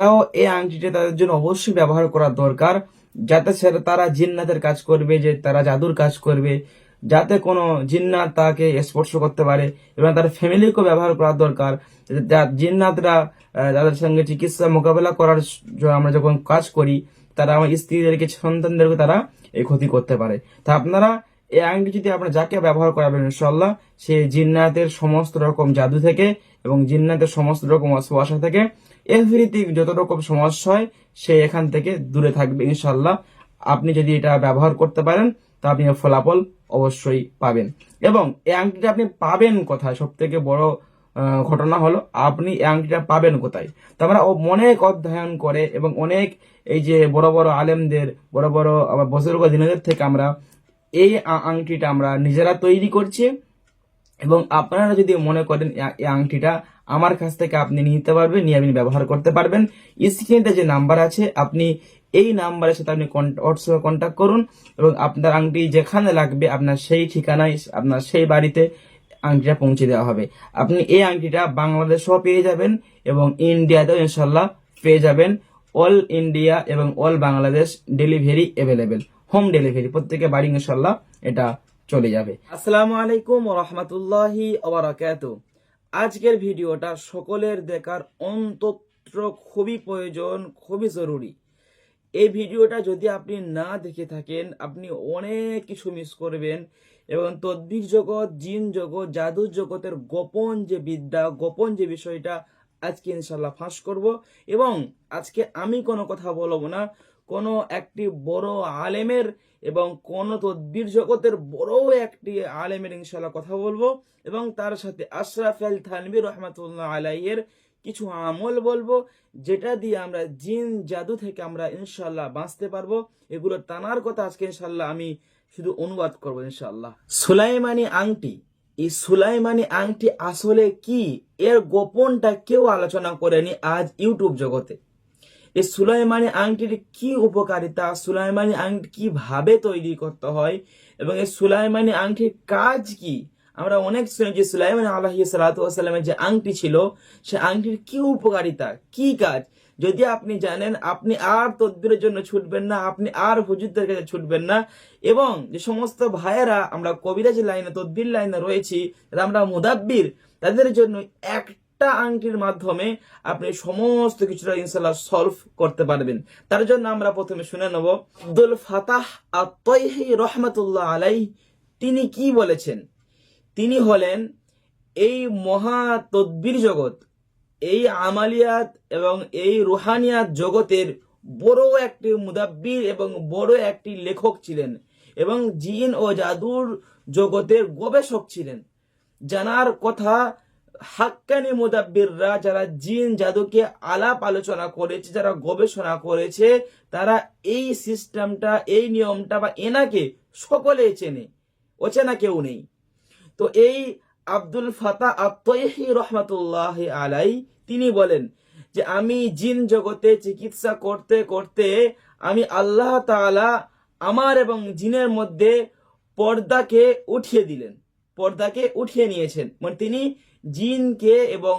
তাও এই আংটিটা তাদের জন্য অবশ্যই ব্যবহার করা দরকার। যাতে তারা জিন্নাতের কাজ করবে, যে তারা জাদুর কাজ করবে। যাতে কোনো জিন্নাত তাকে স্পর্শ করতে পারে এবং তার ফ্যামিলিকেও ব্যবহার করা দরকার। জিন্নাতরা তাদের সঙ্গে চিকিৎসা মোকাবেলা করার আমরা যখন কাজ করি, তারা আমার স্ত্রীদেরকে, সন্তানদেরকে তারা এই ক্ষতি করতে পারে। তা আপনারা এই আংটি যদি আপনারা যাকে ব্যবহার করাবেন ইনশাল্লাহ সে জিন্নাতের সমস্ত রকম জাদু থেকে এবং জিন্নাতের সমস্ত রকম অসুবাসা থেকে এভরিথিং যত রকম সমস্যা হয়, সে এখান থেকে দূরে থাকবে ইনশাল্লাহ আপনি যদি এটা ব্যবহার করতে পারেন, তা আপনি ফলাফল অবশ্যই পাবেন। এবং এই আংটিটা আপনি পাবেন কোথায়? সব থেকে বড় ঘটনা হলো, আপনি এই আংটিটা পাবেন কোথায়? তো আমরা ও- অনেক অধ্যয়ন করে এবং অনেক এই যে বড় বড় আলেমদের, বড় বড় আবার বজর্গ দিনদের থেকে আমরা এই আংটিটা আমরা নিজেরা তৈরি করছি। এবং আপনারা যদি মনে করেন এই আংটিটা আমার কাছ থেকে আপনি নিতে পারবেন, নিয়ে আপনি ব্যবহার করতে পারবেন। স্ক্রিনে যে নাম্বার আছে, আপনি এই নাম্বারের সাথে আপনি হোয়াটসঅ্যাপে কন্ট্যাক্ট করুন এবং আপনার আংটি যেখানে লাগবে আপনার সেই ঠিকানায়, আপনার সেই বাড়িতে আংটিটা পৌঁছে দেওয়া হবে। আপনি এই আংটিটা বাংলাদেশেও পেয়ে যাবেন এবং ইন্ডিয়াতেও ইনশাল্লাহ পেয়ে যাবেন। অল ইন্ডিয়া এবং all Bangladesh delivery available home delivery, প্রত্যেকে বাড়ি ইনশাল্লাহ এটা চলে যাবে। আসসালামু আলাইকুম রহমতুল্লাহি আজকের ভিডিওটা সকলের দেখার অন্তত খুবই প্রয়োজন, খুবই জরুরি। এই ভিডিওটা যদি আপনি না দেখে থাকেন, আপনি অনেক কিছু মিস করবেন এবং তদ্বির জগৎ, জিন জগৎ জাদু জগতের গোপন যে বিদ্যা, গোপন যে বিষয়টা, আজকে ইনশাল্লাহ ফাঁস করব এবং আজকে আমি কোনো কথা বলব না। কোনো একটি বড় আলেমের এবং কোন তদ্বির জগতের বড় একটি আলেমের ইনশাল্লাহ কথা বলব। এবং তার সাথে আশরাফ আল থানবী রহমতুল্লাহ আলাইয়ের কিছু আমল বলব, যেটা দিয়ে আমরা জিন জাদু থেকে আমরা ইনশাল্লাহ বাঁচতে পারব। এগুলো টানার কথা আজকে ইনশাল্লাহ আমি শুধু অনুবাদ করব ইনশাল্লাহ সুলাইমানি আংটি, এই সুলাইমানি আংটি আসলে কি? এর গোপনটা কেউ আলোচনা করেনি আজ ইউটিউব জগতে। এই সুলাইমানি আংটির কি উপকারিতা? সুলাইমানি আংটি কীভাবে তৈরি করতে হয়? এবং এই সুলাইমানি আংটির কাজ কি? আমরা অনেক শুনেছি সুলাইমান আলহি সালাতামের যে আংটি ছিল, সে আংটির কি উপকারিতা? কি কাজ? যদি আপনি জানেন, আপনি আর তদ্বিরের জন্য ছুটবেন না, আপনি আর হুজুরদের কাছে ছুটবেন না। এবং যে সমস্ত ভাইয়েরা, আমরা কবিরাজ লাইনে, তদ্বির লাইনে রয়েছি আমরা মুদাব্বির, তাদের জন্য একটা আংটির মাধ্যমে আপনি সমস্ত কিছুটা ইনশাল্লাহ সলভ করতে পারবেন। তার জন্য আমরা প্রথমে শুনে নেব, আব্দুল ফাতাহ আত্মহি রহমতুল্লাহ আলাই তিনি কি বলেছেন? তিনি হলেন এই মহা তদ্বির জগৎ, এই আমালিয়াত এবং এই রুহানিয়াত জগতের বড় একটি মুদাব্বির এবং বড় একটি লেখক ছিলেন এবং জিন ও জাদুর জগতের গবেষক ছিলেন। জানার কথা হাক্কানি মুদাব্বিররা যারা জিন জাদুকে আলাপ আলোচনা করেছে, যারা গবেষণা করেছে, তারা এই সিস্টেমটা, এই নিয়মটা বা এনাকে সকলে চেনে, অচেনা কেউ নেই। তো এই আব্দুল ফাতা আত্মহি রহমতুল্লাহ আলাই তিনি বলেন যে আমি জিন জগতে চিকিৎসা করতে করতে আমি আল্লাহ তাআলা আমার এবং জিনের মধ্যে পর্দাকে উঠিয়ে দিলেন, পর্দাকে উঠিয়ে নিয়েছেন। মানে তিনি জিনকে এবং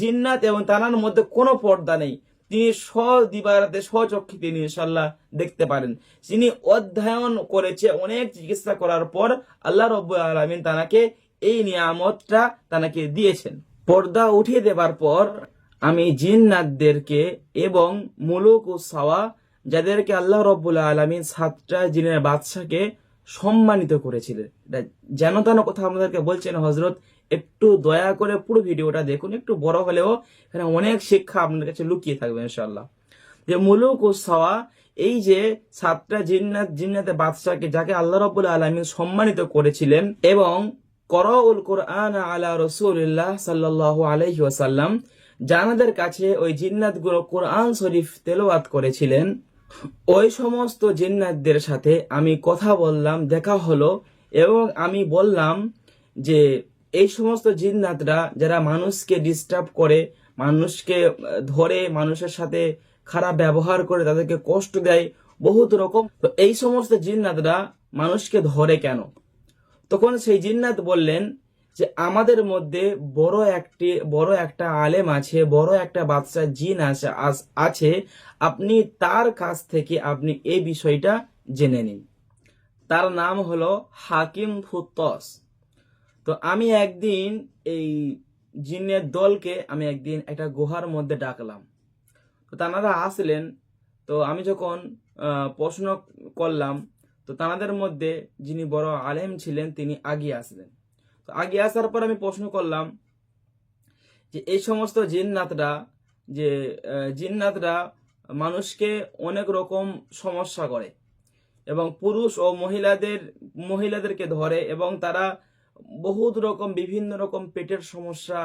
জিন্নাত এবং তানার মধ্যে কোনো পর্দা নেই। তিনি স্বদিবারাতে স্বচক্ষে তিনি ইনশাল্লাহ দেখতে পারেন। তিনি অধ্যয়ন করেছে, অনেক চিকিৎসা করার পর আল্লাহ রব্বু আলমিন তানাকে এই নিয়ামতটা তানাকে দিয়েছেন। পর্দা উঠিয়ে দেবার পর আমি জিন্নাতদেরকে এবং মুলুক ও সাওয়া যাদেরকে আল্লাহ রব্বুল আলমিন সাতটা জিনের বাদশাকে সম্মানিত করেছিলেন। যেন তেন কথা আমাদেরকে বলছেন হজরত একটু দয়া করে পুরো ভিডিওটা দেখুন, একটু বড় হলেও এখানে অনেক শিক্ষা আপনার কাছে লুকিয়ে থাকবে ইনশাল্লাহ যে মুলুক ও সাওয়া, এই যে সাতটা জিন্নাত, জিন্নাতে বাদশাহকে যাকে আল্লাহ রব্বুল আলমিন সম্মানিত করেছিলেন এবং করউল কোরআন আলা রসুল্লাহ সাল্লাহ আলহি ওয়াসাল্লাম, জানাদের কাছে ওই জিন্নাতগুলো কোরআন শরীফ তেলাওয়াত করেছিলেন, ওই সমস্ত জিন্নাতদের সাথে আমি কথা বললাম, দেখা হলো এবং আমি বললাম যে এই সমস্ত জিন্নাতরা যারা মানুষকে ডিস্টার্ব করে, মানুষকে ধরে, মানুষের সাথে খারাপ ব্যবহার করে, তাদেরকে কষ্ট দেয়, বহুত রকম। তো এই সমস্ত জিন্নাতরা মানুষকে ধরে কেন? তখন সেই জিন্নাত বললেন যে, আমাদের মধ্যে বড় একটি, বড় একটা আলেম আছে, বড় একটা বাদশাহ জিন আছে আছে। আপনি তার কাছ থেকে আপনি এই বিষয়টা জেনে নিন। তার নাম হলো হাকিম ফুত্তস। তো আমি একদিন এই জিনের দলকে আমি একদিন একটা গুহার মধ্যে ডাকলাম। তো তানারা আসলেন, তো আমি যখন প্রশ্ন করলাম, তো তানাদের মধ্যে যিনি বড় আলেম ছিলেন, তিনি আগিয়ে আসলেন। তো আগে আসার পর আমি প্রশ্ন করলাম যে এই সমস্ত জিন্নাতরা, যে জিন্নাতরা মানুষকে অনেক রকম সমস্যা করে এবং পুরুষ ও মহিলাদের, মহিলাদেরকে ধরে এবং তারা বহুত রকম, বিভিন্ন রকম পেটের সমস্যা,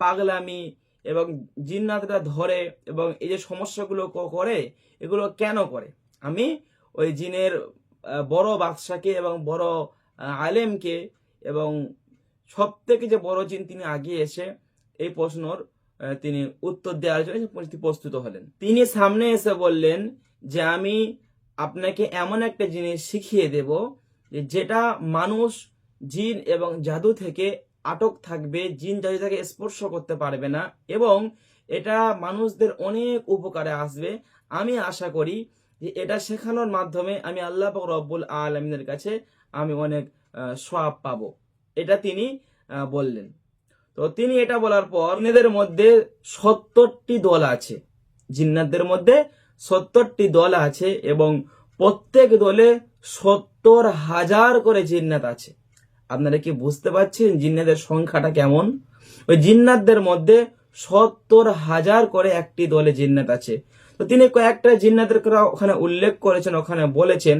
পাগলামি এবং জিন্নাতরা ধরে এবং এই যে সমস্যাগুলো করে, এগুলো কেন করে? আমি ওই জিনের বড় বাদশাকে এবং বড় আলেমকে এবং সব থেকে যে বড় জিন তিনি আগে এসে এই প্রশ্নর তিনি উত্তর দেওয়ার জন্য প্রস্তুত হলেন। তিনি সামনে এসে বললেন যে, আমি আপনাকে এমন একটা জিনিস শিখিয়ে দেব যেটা মানুষ জিন এবং জাদু থেকে আটক থাকবে, জিন জাদু থেকে স্পর্শ করতে পারবে না এবং এটা মানুষদের অনেক উপকারে আসবে। আমি আশা করি যে এটা শেখানোর মাধ্যমে আমি আল্লাহ রব্বুল আলমিনের কাছে আমি অনেক সব পাবো। এটা তিনি বললেন। তো তিনি এটা বলার পর জিনেদের মধ্যে সত্তরটি দল আছে। জিন্নাতদের মধ্যে সত্তরটি দল আছে এবং প্রত্যেক দলে সত্তর হাজার করে জিন্নাত আছে। আপনারা কি বুঝতে পারছেন জিন্নাতের সংখ্যাটা কেমন? ওই জিন্নাতদের মধ্যে সত্তর হাজার করে একটি দলে জিন্নাত আছে। তো তিনি কয়েকটা জিন্নাতের ওখানে উল্লেখ করেছেন, ওখানে বলেছেন।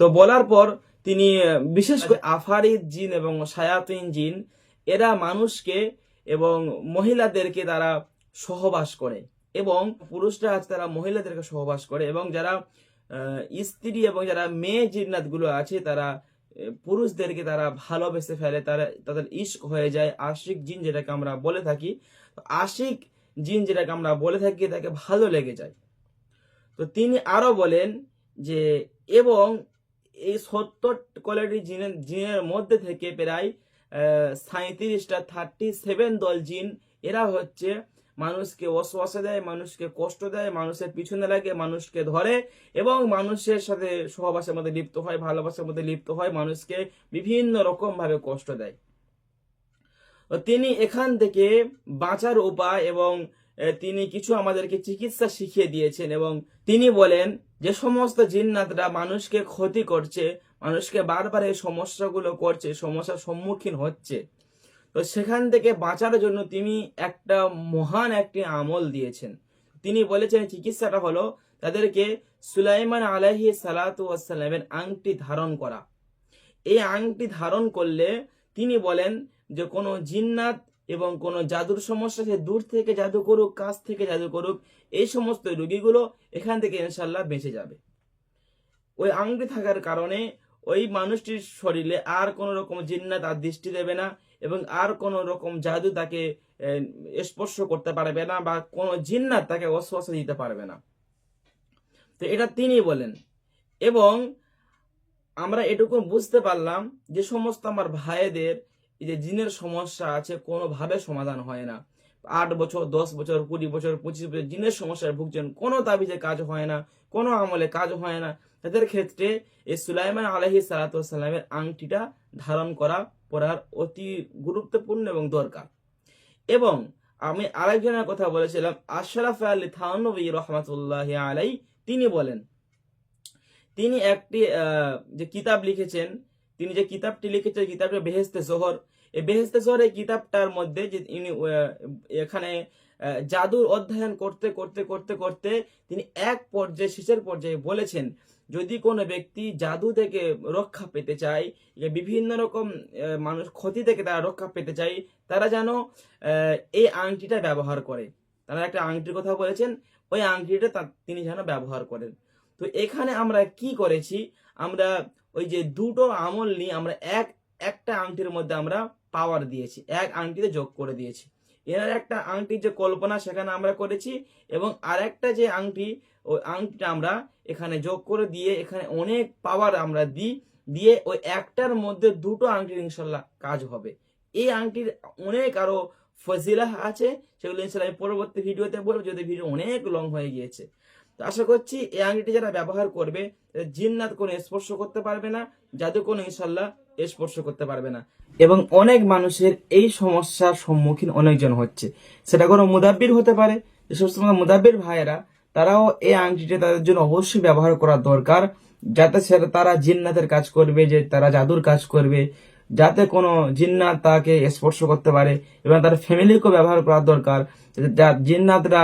তো বলার পর তিনি বিশেষ করে আফারিদ জিন এবং সায়াতিন জিন, এরা মানুষকে এবং মহিলাদেরকে তারা সহবাস করে এবং পুরুষরা আছে তারা মহিলাদেরকে সহবাস করে এবং যারা স্ত্রী এবং যারা মেয়ে জিন্নাতগুলো আছে তারা পুরুষদেরকে তারা ভালোবেসে ফেলে, তারা, তাদের ইস্ক হয়ে যায়। আশিক জিন যেটাকে আমরা বলে থাকি আশিক জিন যেটাকে আমরা বলে থাকি, তাকে ভালো লেগে যায়। তো তিনি আরও বলেন যে, এবং এই সত্তর কোয়ালিটি জিনের জিনের মধ্যে থেকে প্রায় সাঁত্রিশটা থার্টি সেভেন দল জিন, এরা হচ্ছে মানুষকে অশ্বাসে দেয়, মানুষকে কষ্ট দেয়, মানুষের পিছনে লাগে, মানুষকে ধরে এবং মানুষের সাথে সহবাসের মধ্যে লিপ্ত হয়, ভালোবাসার মধ্যে লিপ্ত হয়, মানুষকে বিভিন্ন রকম ভাবে কষ্ট দেয়। তিনি এখান থেকে বাঁচার উপায় এবং তিনি কিছু আমাদেরকে চিকিৎসা শিখিয়ে দিয়েছেন এবং তিনি বলেন যে সমস্ত জিন্নাতরা মানুষকে ক্ষতি করছে, মানুষকে বারবার এই সমস্যাগুলো করছে, সমস্যার সম্মুখীন হচ্ছে। তো সেখান থেকে বাঁচার জন্য তিনি একটা মহান একটি আমল দিয়েছেন। তিনি বলেছেন, চিকিৎসাটা হলো তাদেরকে সুলাইমান আলাহি সালাতু ওয়াসাল্লামের আংটি ধারণ করা। এই আংটি ধারণ করলে তিনি বলেন যে, কোনো জিন্নাত এবং কোনো জাদুর সমস্যা সে দূর থেকে জাদু করুক, কাছ থেকে জাদু করুক, এই সমস্ত রোগীগুলো এখান থেকে ইনশাল্লাহ বেঁচে যাবে। ওই আংটি থাকার কারণে ওই মানুষটির শরীরে আর কোনো রকম জিন্নাত আর দৃষ্টি দেবে না। এবং আর কোনো রকম জাদু তাকে স্পর্শ করতে পারবে না বা কোনো জিন্নাত তাকে অশ্বাসে দিতে পারবে না। তো এটা তিনি বলেন। এবং আমরা এটুকু বুঝতে পারলাম যে সমস্ত আমার ভাইদের যে জিনের সমস্যা আছে কোনোভাবে সমাধান হয় না। আট বছর, দশ বছর, কুড়ি বছর, পঁচিশ বছর জিনের সমস্যায় ভুগছেন, কোনো তাবিজে কাজ হয় না, কোনো আমলে কাজ হয় না। তাদের ক্ষেত্রে এই সুলাইমান আলহি সালাতামের আংটিটা ধারণ করা পড়ার অতি গুরুত্বপূর্ণ এবং দরকার। এবং আমি আরেকজনের কথা বলেছিলাম আশরাফ আলী থানবী রহমতুল্লাহ আলাই তিনি বলেন তিনি একটি যে কিতাব লিখেছেন তিনি যে কিতাবটি লিখেছেন কিতাবটা বেহেস্তে জোহর এই বেহেস্তে জোহর এই কিতাবটার মধ্যে যে আহ, এখানে জাদুর অধ্যয়ন করতে করতে করতে করতে তিনি এক পর্যায়ে শেষের পর্যায়ে বলেছেন যদি কোনো ব্যক্তি জাদু থেকে রক্ষা পেতে চায় বিভিন্ন রকম মানুষ ক্ষতি থেকে তারা রক্ষা পেতে চায়, তারা যেন এই আংটিটা ব্যবহার করে। তারা একটা আংটির কথা বলেছেন, ওই আংটিটা তিনি যেন ব্যবহার করেন। তো এখানে আমরা কি করেছি? আমরা ওই যে দুটো আমল নিয়ে আমরা এক, একটা আংটির মধ্যে আমরা পাওয়ার দিয়েছি, এক আংটিতে যোগ করে দিয়েছি। এর একটা আংটির যে কল্পনা সেখানে আমরা করেছি এবং আরেকটা যে আংটি, ওই আংটিটা আমরা এখানে যোগ করে দিয়ে এখানে অনেক পাওয়ার আমরা দিই, দিয়ে ওই একটার মধ্যে দুটো আংটির ইনশাল্লাহ কাজ হবে। এই আংটির অনেক আরও ফজিলা আছে, সেগুলো ইনশাল্লাহ আমি পরবর্তী ভিডিওতে বলব, যদি ভিডিও অনেক লং হয়ে গিয়েছে। তো আশা করছি এই আংটিটি যারা ব্যবহার করবে জিন্নাত কোনো স্পর্শ করতে পারবে না জাদু কোনো ইনশাল্লাহ স্পর্শ করতে পারবে না। এবং অনেক মানুষের এই সমস্যার সম্মুখীন অনেকজন হচ্ছে। সেটা কোনো মুদাব্বির হতে পারে। যে সমস্ত মুদাব্বির ভাইয়েরা, তারাও এই আংটিটা তাদের জন্য অবশ্যই ব্যবহার করা দরকার, যাতে সেটা তারা জিন্নাতের কাজ করবে, যে তারা জাদুর কাজ করবে, যাতে কোনো জিন্নাত তাকে স্পর্শ করতে পারে এবং তার ফ্যামিলিকেও ব্যবহার করা দরকার। জিন্নাতরা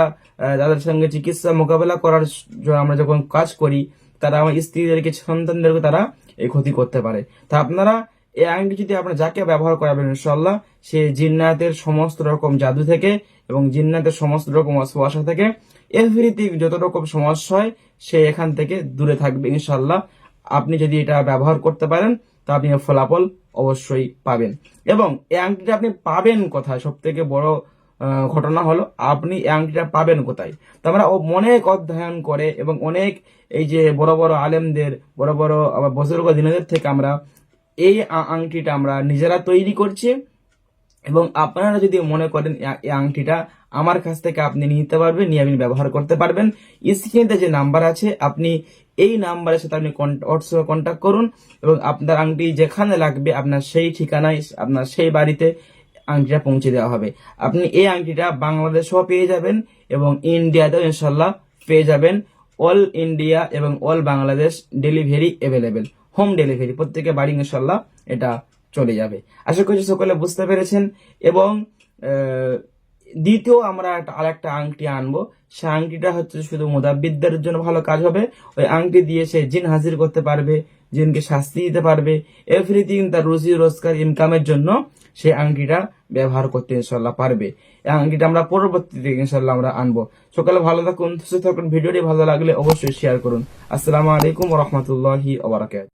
যাদের সঙ্গে চিকিৎসা মোকাবেলা করার আমরা যখন কাজ করি, তারা আমার স্ত্রীদেরকে, সন্তানদেরকে তারা এই ক্ষতি করতে পারে। তা আপনারা এই আইনটি যদি আপনারা যাকে ব্যবহার করাবেন ইনশাল্লাহ সে জিন্নাতের সমস্ত রকম জাদু থেকে এবং জিন্নাতের সমস্ত রকম অসুবাসা থেকে এভরিথিং যত রকম সমস্যা হয়, সে এখান থেকে দূরে থাকবে ইনশাল্লাহ আপনি যদি এটা ব্যবহার করতে পারেন, তা আপনি ফলাফল অবশ্যই পাবেন। এবং এই আংটিটা আপনি পাবেন কোথায় সব থেকে বড় ঘটনা হলো আপনি এই আংটিটা পাবেন কোথায়। তো আমরা ও অনেক অধ্যয়ন করে এবং অনেক এই যে বড় বড় আলেমদের, বড় বড় বজর্গ দিনদের থেকে আমরা এই আংটিটা আমরা নিজেরা তৈরি করছি। এবং আপনারা যদি মনে করেন এই আংটিটা আমার কাছ থেকে আপনি নিতে পারবেন, নিয়ে আপনি ব্যবহার করতে পারবেন। স্ক্রিনে যে নাম্বার আছে, আপনি এই নাম্বারের সাথে আপনি হোয়াটসঅ্যাপে কন্ট্যাক্ট করুন এবং আপনার আংটি যেখানে লাগবে আপনার সেই ঠিকানায়, আপনার সেই বাড়িতে আংটিটা পৌঁছে দেওয়া হবে। আপনি এই আংটিটা বাংলাদেশেও পেয়ে যাবেন এবং ইন্ডিয়াতেও ইনশাল্লাহ পেয়ে যাবেন। অল ইন্ডিয়া এবং all Bangladesh delivery available home delivery প্রত্যেকে বাড়ি ইনশাল্লাহ এটা চলে যাবে। আশা করছি সকলে বুঝতে পেরেছেন এবং দ্বিতীয় আমরা একটা আরেকটা আংটি আনব। সে আংটিটা হচ্ছে শুধু মোদাব্বিদদের জন্য ভালো কাজ হবে। ওই আংটি দিয়ে সে জিন হাজির করতে পারবে, জিনকে শাস্তি দিতে পারবে। এভরিথিং তার রুজি রোজগার, ইনকামের জন্য সেই আংটিটা ব্যবহার করতে ইনশাল্লাহ পারবে। এই আংটিটা আমরা পরবর্তীতে ইনশাল্লাহ আমরা আনব। সকালে ভালো থাকুন, সুস্থ থাকুন। ভিডিওটি ভালো লাগলে অবশ্যই শেয়ার করুন। আসসালামু আলাইকুম রহমতুল্লাহি ওবরাকাত